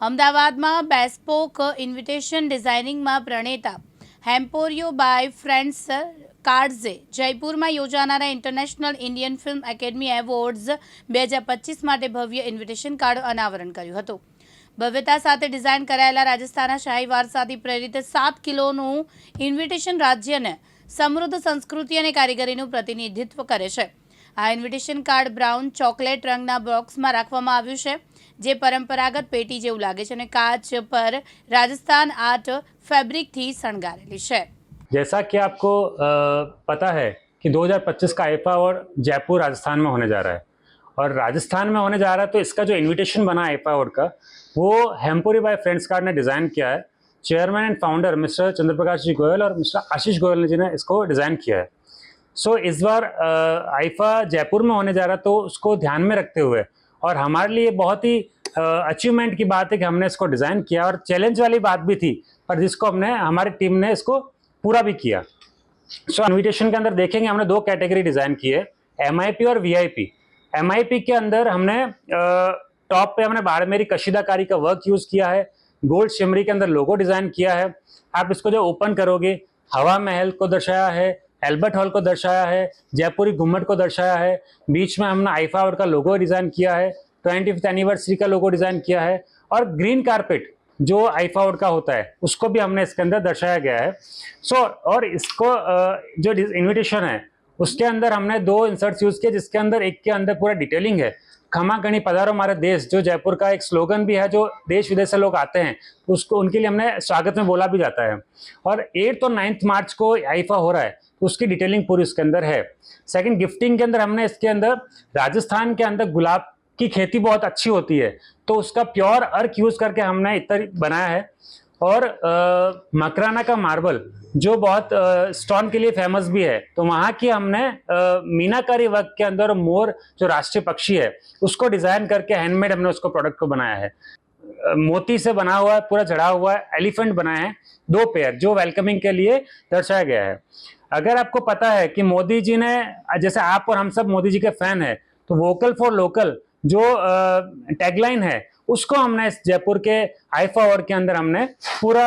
અમદાવાદમાં bespoke invitation ડિઝાઇનિંગમાં પ્રણેતા હેમ્પોરિયો બાય ફ્રેન્ડ્સ કાર્ડઝે જયપુરમાં યોજાનારા international Indian film academy awards બે હજાર પચીસ માટે ભવ્ય ઇન્વિટેશન કાર્ડ અનાવરણ કર્યું હતું. ભવ્યતા સાથે ડિઝાઇન કરાયેલા રાજસ્થાનના શાહી વારસાથી પ્રેરિત સાત કિલોનું ઇન્વિટેશન રાજ્યને સમૃદ્ધ સંસ્કૃતિ અને કારીગરીનું પ્રતિનિધિત્વ કરે છે. આ ઇન્વિટેશન કાર્ડ બ્રાઉન ચોકલેટ રંગના બોક્સમાં રાખવામાં આવ્યું છે જે પરંપરાગત પેટી જેવું લાગે છે અને કાચ પર રાજસ્થાન આર્ટ ફેબ્રિકથી શણગારેલી છે जैसा कि आपको अ, पता है कि 2025 का आईफा अवार्ड जयपुर राजस्थान में होने जा रहा है और राजस्थान में होने जा रहा है तो इसका जो इनविटेशन बना आईफा अवार्ड का वो हेम्पुरी बाय फ्रेंड्स कार्ड ने डिज़ाइन किया है chairman and founder mister Chandraprakash ji Goyal और मिस्टर आशीष गोयल ने जी ने इसको डिज़ाइन किया है सो इस बार आईफा जयपुर में होने जा रहा तो उसको ध्यान में रखते हुए और हमारे लिए बहुत ही अचीवमेंट की बात है कि हमने इसको डिज़ाइन किया और चैलेंज वाली बात भी थी पर जिसको हमने हमारी टीम ने इसको पूरा भी किया। सो so, इन्विटेशन के अंदर देखेंगे हमने दो कैटेगरी डिज़ाइन की है एम और वी एम के अंदर हमने टॉप पे हमने बारह मेरी कशीदाकारी का वर्क यूज़ किया है गोल्ड शिमरी के अंदर लोगो डिज़ाइन किया है। आप इसको जो ओपन करोगे हवा महल को दर्शाया है एल्बर्ट हॉल को दर्शाया है जयपुरी घुम्मट को दर्शाया है बीच में हमने आईफा का लोगो डिज़ाइन किया है ट्वेंटी फिफ्थ एनिवर्सरी का लोगो डिज़ाइन किया है और ग्रीन कारपेट जो आईफा का होता है उसको भी हमने इसके अंदर दर्शाया गया है। सो so, और इसको जो इन्विटेशन है उसके अंदर हमने दो इंसर्ट्स यूज़ किए जिसके अंदर एक के अंदर पूरा डिटेलिंग है। खमा गणी पधारो हमारे देश, जो जयपुर का एक स्लोगन भी है, जो देश विदेश से लोग आते हैं, उसको, उनके लिए हमने स्वागत में बोला भी जाता है। और एट्थ और नाइन्थ मार्च को आईफा हो रहा है, उसकी डिटेलिंग पूरी उसके अंदर है। सेकंड गिफ्टिंग के अंदर हमने इसके अंदर, राजस्थान के अंदर गुलाब की खेती बहुत अच्छी होती है तो उसका प्योर अर्क यूज़ करके हमने इतर बनाया है। और मकराना का मार्बल, जो बहुत स्टोन के लिए फ़ेमस भी है तो वहाँ की हमने मीनाकारी वर्क के अंदर मोर जो राष्ट्रीय पक्षी है, उसको डिज़ाइन करके हैंडमेड हमने उसको प्रोडक्ट को बनाया है। मोती से बना हुआ है, पूरा चढ़ा हुआ है एलिफेंट बनाए हैं, दो पेयर जो वेलकमिंग के लिए दर्शाया गया है। अगर आपको पता है कि मोदी जी ने, जैसे आप और हम सब मोदी जी के फ़ैन है तो वोकल फॉर लोकल जो टैगलाइन है उसको हमने इस जयपुर के आईफा अवार्ड के अंदर हमने पूरा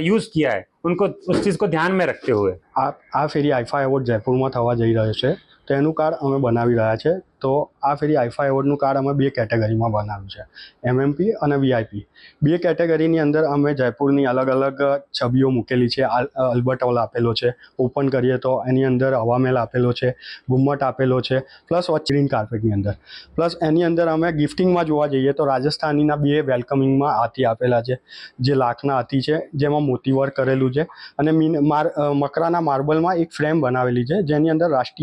यूज किया है उनको उस चीज को ध्यान में रखते हुए આ આ ફેરી આઈફા એવોર્ડ જયપુરમાં થવા જઈ રહ્યો છે તો એનું કાર્ડ અમે બનાવી રહ્યા છે. તો આ ફેરી આઈફા એવોર્ડનું કાર્ડ અમે બે કેટેગરીમાં બનાવ્યું છે. એમએમપી અને વીઆઈપી. બે કેટેગરીની અંદર અમે જયપુરની અલગ અલગ છબીઓ મૂકેલી છે. અલ્બર્ટ હોલ આપેલો છે. ઓપન કરીએ તો એની અંદર હવામેલ આપેલો છે, ગુમ્મટ આપેલો છે, પ્લસ ગ્રીન કાર્પેટની અંદર. પ્લસ એની અંદર અમે ગિફ્ટિંગમાં જોવા જઈએ તો રાજસ્થાનીના બે વેલકમિંગમાં હાથી આપેલા છે, જે લાખના હાથી છે, જેમાં મોતી વર્ક કરેલું છે. અને મીન, માર મકરાના માર્બલમાં એક ફ્રેમ બનાવેલી છે, જેની અંદર રાષ્ટ્રીય